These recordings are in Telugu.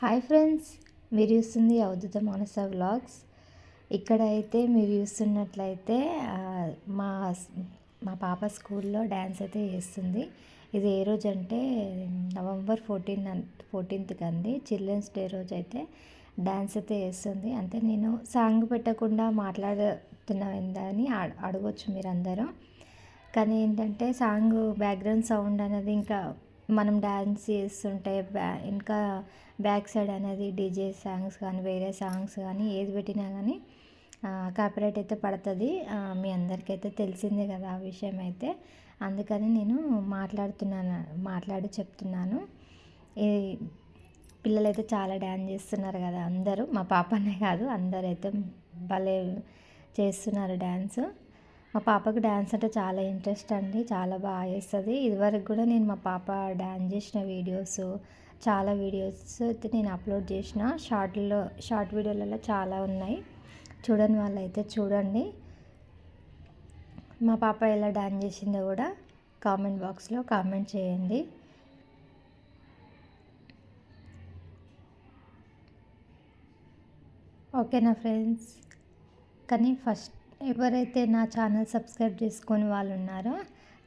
హాయ్ ఫ్రెండ్స్ మీరు చూస్తుంది అవధుత మానస వ్లాగ్స్. ఇక్కడ అయితే మీరు చూస్తున్నట్లయితే మా మా పాప స్కూల్లో డ్యాన్స్ అయితే చేస్తుంది. ఇది ఏ రోజు అంటే నవంబర్ ఫోర్టీన్ ఫోర్టీన్త్కి అండి చిల్డ్రన్స్ డే రోజు అయితే డ్యాన్స్ అయితే చేస్తుంది. అంటే నేను సాంగ్ పెట్టకుండా మాట్లాడుతున్నాను అడగవచ్చు మీరందరూ. కానీ ఏంటంటే సాంగ్ బ్యాక్గ్రౌండ్ సౌండ్ అనేది ఇంకా మనం డ్యాన్స్ చేస్తుంటే బ్యా ఇంకా బ్యాక్ సైడ్ అనేది డీజే సాంగ్స్ కానీ వేరే సాంగ్స్ కానీ ఏది పెట్టినా కానీ కాపీరైట్ అయితే పడుతుంది. మీ అందరికైతే తెలిసిందే కదా ఆ విషయం అయితే. అందుకని నేను మాట్లాడుతున్నాను మాట్లాడి చెప్తున్నాను. ఈ పిల్లలైతే చాలా డ్యాన్స్ చేస్తున్నారు కదా అందరూ. మా పాపనే కాదు అందరూ అయితే భలే చేస్తున్నారు డ్యాన్స్ మా పాపకు డ్యాన్స్ అంటే చాలా ఇంట్రెస్ట్ అండి చాలా బాగా వేస్తుంది ఇదివరకు కూడా నేను మా పాప డ్యాన్స్ చేసిన వీడియోస్ చాలా వీడియోస్ అయితే నేను అప్లోడ్ చేసిన. షార్ట్లో షార్ట్ వీడియోలలో చాలా ఉన్నాయి. చూడని వాళ్ళైతే చూడండి. మా పాప ఎలా డాన్స్ చేసిందో కూడా కామెంట్ బాక్స్లో కామెంట్ చేయండి. ఓకేనా ఫ్రెండ్స్? కానీ ఫస్ట్ ఎవరైతే నా ఛానల్ సబ్స్క్రైబ్ చేసుకొని వాళ్ళు ఉన్నారో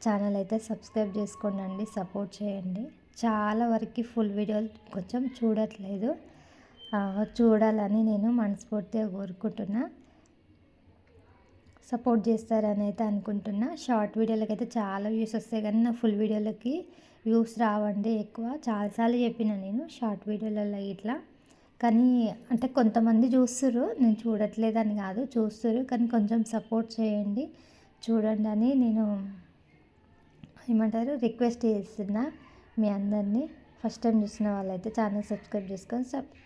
ఛానల్ అయితే సబ్స్క్రైబ్ చేసుకోండి సపోర్ట్ చేయండి. చాలా వరకు ఫుల్ వీడియోలు కొంచెం చూడట్లేదు. చూడాలని నేను మనస్ఫూర్తిగా కోరుకుంటున్నా. సపోర్ట్ చేస్తారని అయితే అనుకుంటున్నా. షార్ట్ వీడియోలకి అయితే చాలా వ్యూస్ వస్తాయి కానీ నా ఫుల్ వీడియోలకి వ్యూస్ రావండి ఎక్కువ. చాలాసార్లు చెప్పిన నేను షార్ట్ వీడియోలలో ఇట్లా. కానీ అంటే కొంతమంది చూస్తుర్రు నేను చూడట్లేదని కాదు చూస్తుర్రు కానీ కొంచెం సపోర్ట్ చేయండి చూడండి అని నేను ఏమంటారు రిక్వెస్ట్ చేస్తున్నా మీ అందరినీ. ఫస్ట్ టైం చూసిన వాళ్ళైతే ఛానల్ సబ్స్క్రైబ్ చేసుకొని సబ్